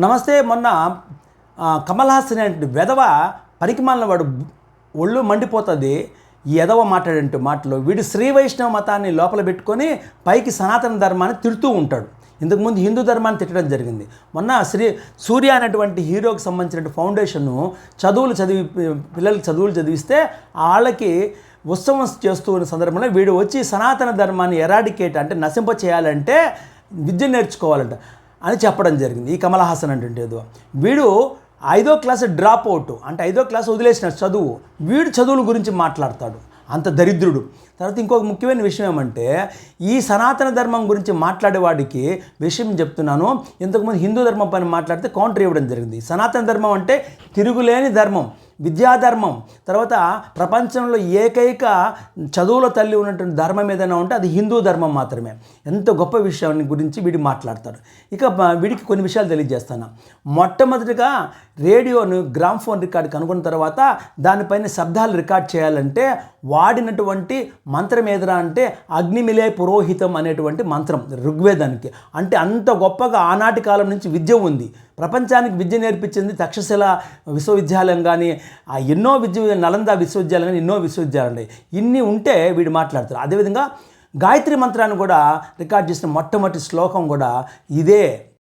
నమస్తే మొన్న కమల్ హాసన్ అనే వెధవ పరికిమాలిన వాడు ఒళ్ళు మండిపోతుంది. ఎదవ మాట్లాడంటే మాటలు. వీడు శ్రీ వైష్ణవ మతాన్ని లోపల పెట్టుకొని పైకి సనాతన ధర్మాన్ని తిడుతూ ఉంటాడు. ఇంతకుముందు హిందూ ధర్మాన్ని తిట్టడం జరిగింది. మొన్న శ్రీ సూర్య అనేటువంటి హీరోకి సంబంధించిన ఫౌండేషను చదువులు చదివి పిల్లలకి చదువులు చదివిస్తే వాళ్ళకి ఉత్సవం చేస్తూ ఉన్న సందర్భంలో వీడు వచ్చి సనాతన ధర్మాన్ని ఎరాడికేట్ అంటే నశింప చేయాలంటే విద్య నేర్చుకోవాలంట. అని చెప్పడం జరిగింది. ఈ కమల్ హాసన్ అంటుంటే ఏదో వీడు ఐదో క్లాస్ డ్రాప్ అవుట్ అంటే ఐదో క్లాస్ వదిలేసిన చదువు వీడు చదువుల గురించి మాట్లాడతాడు. అంత దరిద్రుడు. తర్వాత ఇంకొక ముఖ్యమైన విషయం ఏమంటే ఈ సనాతన ధర్మం గురించి మాట్లాడేవాడికి విషయం చెప్తున్నాను. ఇంతకుముందు హిందూ ధర్మం పైన మాట్లాడితే కౌంటర్ ఇవ్వడం జరిగింది. సనాతన ధర్మం అంటే తిరుగులేని ధర్మం. విద్యాధర్మం. తర్వాత ప్రపంచంలో ఏకైక చదువుల తల్లి ఉన్నటువంటి ధర్మం ఏదైనా ఉంటే అది హిందూ ధర్మం మాత్రమే. ఎంత గొప్ప విషయాన్ని గురించి వీడి మాట్లాడతారు ఇక వీడికి కొన్ని విషయాలు తెలియజేస్తాను. మొట్టమొదటిగా రేడియోను గ్రామ్ఫోన్ రికార్డ్ కనుగొన్న తర్వాత దానిపైన శబ్దాలు రికార్డ్ చేయాలంటే వాడినటువంటి మంత్రం ఏదరా అంటే అగ్నిమిలే పురోహితం అనేటువంటి మంత్రం ఋగ్వేదానికి. అంటే అంత గొప్పగా ఆనాటి కాలం నుంచి విద్య ఉంది. ప్రపంచానికి విద్య నేర్పించింది తక్షశిల విశ్వవిద్యాలయం కానీ ఆ ఎన్నో విద్య నలంద విశ్వవిద్యాలయం కానీ ఎన్నో విశ్వవిద్యాలయాలు ఉన్నాయి. ఇన్ని ఉంటే వీడు మాట్లాడతారు అదేవిధంగా గాయత్రి మంత్రాన్ని కూడా రికార్డ్ చేసిన మొట్టమొదటి శ్లోకం కూడా ఇదే.